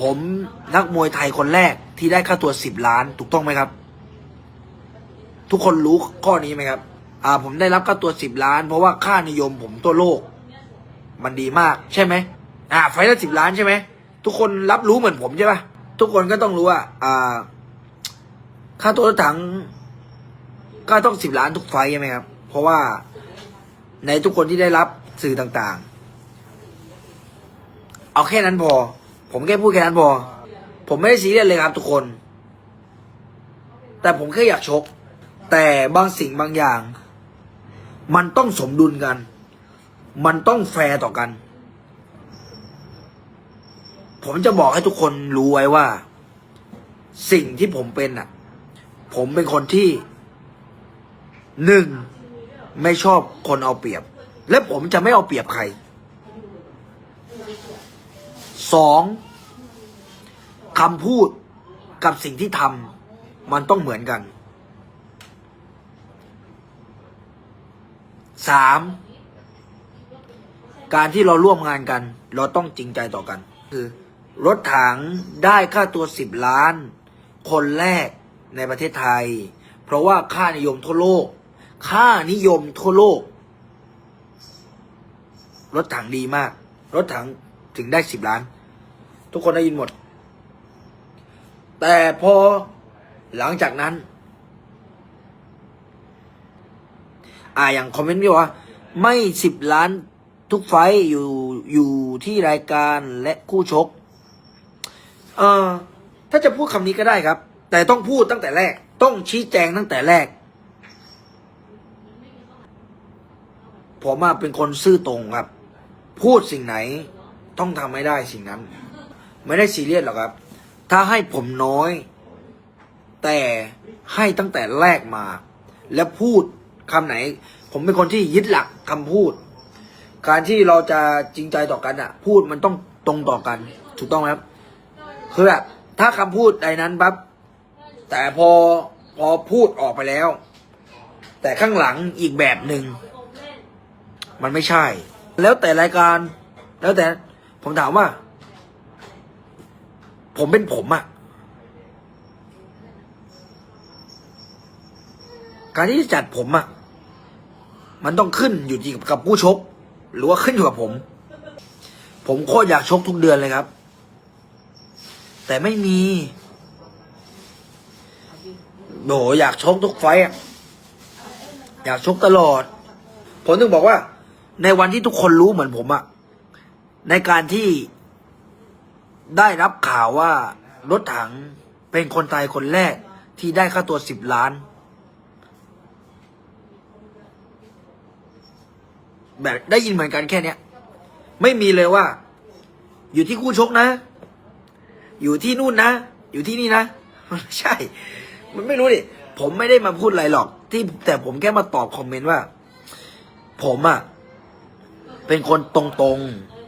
ผมนักมวยไทยคนแรกที่ได้ค่าตัวสิบล้าน ถูกต้องไหมครับ ทุกคนรู้ข้อนี้ไหมครับ อ่า ผมได้รับค่าตัวสิบล้าน เพราะว่าค่านิยมผมทั่วโลก มันดีมาก ใช่ไหมอ่า ไฟละสิบล้านใช่ไหมทุกคนรับรู้เหมือนผมใช่ปะทุกคนก็ต้องรู้ว่า อ่า ค่าตัวรถถัง ก็ต้องสิบล้านทุกไฟใช่ไหมครับ เพราะว่าในทุกคนที่ได้รับสื่อต่างๆ เอาแค่นั้นพอ ผมแค่พูดแค่นั้นพอ ผมไม่ได้ซีเรียสเลยครับทุกคน แต่ผมแค่อยากชก แต่บางสิ่งบางอย่าง มันต้องสมดุลกัน มันต้องแฟร์ต่อกัน ผมจะบอกให้ทุกคนรู้ไว้ว่า สิ่งที่ผมเป็นอะ ผมเป็นคนที่หนึ่งไม่ชอบคนเอาเปรียบ และผมจะไม่เอาเปรียบใคร สองคำพูดกับสิ่งที่ทำมันต้องเหมือนกันสามการที่เราร่วมงานกัน เราต้องจริงใจต่อกัน คือ รถถังได้ค่าตัวสิบล้าน คนแรกในประเทศไทย เพราะว่าค่านิยมทั่วโลก ค่านิยมทั่วโลก รถถังดีมาก รถถังถึงได้สิบล้าน ทุกคนได้ยินหมด แต่พอหลังจากนั้น อ่าอย่างคอมเมนต์พี่ว่า ไม่สิบล้านทุกไฟอยู่อยู่ที่รายการและคู่ชก เอ่อ ถ้าจะพูดคำนี้ก็ได้ครับ แต่ต้องพูดตั้งแต่แรก ต้องชี้แจงตั้งแต่แรก ผมอะเป็นคนซื่อตรงครับ พูดสิ่งไหน ต้องทำให้ได้สิ่งนั้น ไม่ได้ซีเรียสหรอกครับ ถ้าให้ผมน้อย แต่ให้ตั้งแต่แรกมา แล้วพูดคำไหน ผมเป็นคนที่ยึดหลักคำพูด การที่เราจะจริงใจต่อกันอะพูดมันต้องตรงต่อกัน ถูกต้องไหมครับคือแบบถ้าคำพูดใดนั้นปั๊บแต่พอพอพูดออกไปแล้ว แต่ข้างหลังอีกแบบหนึ่งมันไม่ใช่ แล้วแต่รายการ แล้วแต่ผมถามว่า ผมเป็นผมอะการที่จะจัดผมอะมันต้องขึ้นอยู่ที่กับผู้ชก หรือว่าขึ้นอยู่กับผม ผมโคตรอยากชกทุกเดือนเลยครับ แต่ไม่มีโหอยากชกทุกไฟอะอยากชกตลอด ผมถึงบอกว่า ในวันที่ทุกคนรู้เหมือนผมอะในการที่ ได้รับข่าวว่ารถถังเป็นคนไทยคนแรกที่ได้ค่าตัวสิบล้าน แบบได้ยินเหมือนกันแค่เนี้ย ไม่มีเลยว่า อยู่ที่คู่ชกนะ อยู่ที่นู่นนะ อยู่ที่นี่นะมันไม่ใช่ มันไม่รู้ดิผมไม่ได้มาพูดอะไรหรอก ที่แต่ผมแค่มาตอบคอมเมนต์ว่า ผมอะเป็นคนตรงๆ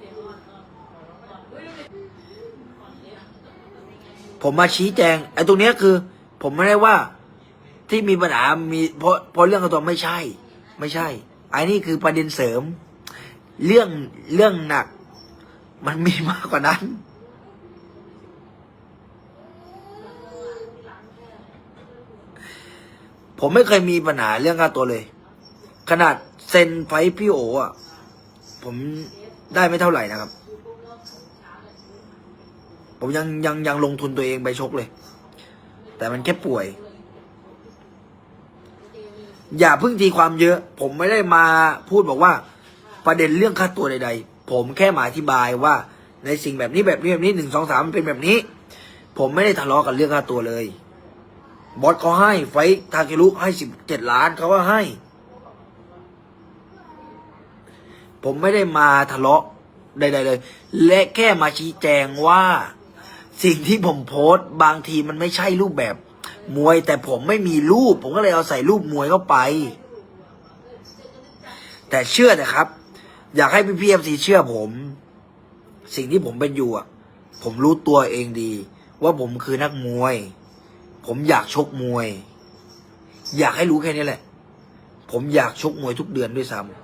ผมมาชี้แจงไอ้ตรงเนี้ยคือ ผมไม่ได้ว่าที่มีปัญหามีเพราะเพราะเรื่องกระตัวไม่ใช่ ไม่ใช่ไอ้นี่คือประเด็นเสริม เรื่องเรื่องหนัก มันมีมากกว่านั้น ผมไม่เคยมีปัญหาเรื่องค่าตัวเลย ขนาดเซ็นไฟพี่โออะผมได้ไม่เท่าไหร่นะครับ ผมยังยังยังลงทุนตัวเองไปชกเลย แต่มันแค่ป่วย อย่าพิ่งตีความเยอะ ผมไม่ได้มาพูดบอกว่า ประเด็นเรื่องค่าตัวใด ๆ ผมแค่มาอธิบายว่า ในสิ่งแบบนี้แบบนี้แบบนี้หนึ่งสองสามมันเป็นแบบนี้ ผมไม่ได้ทะเลาะกันเรื่องค่าตัวเลย บอสเขาให้ไฟทาเครุให้สิบเจ็ดล้านเขาก็ให้ ผมไม่ได้มาทะเลาะใดๆเลย และแค่มาชี้แจงว่า สิ่งที่ผมโพสต์บางทีมันไม่ใช่รูปแบบมวย แต่ผมไม่มีรูป ผมก็เลยเอาใส่รูปมวยเข้าไป แต่เชื่อนะครับ อยากให้พี่พีเอฟซีเชื่อผม สิ่งที่ผมเป็นอยู่อะ ผมรู้ตัวเองดี ว่าผมคือนักมวย ผมอยากชกมวย อยากให้รู้แค่นี้แหละ ผมอยากชกมวยทุกเดือนด้วยซ้ำ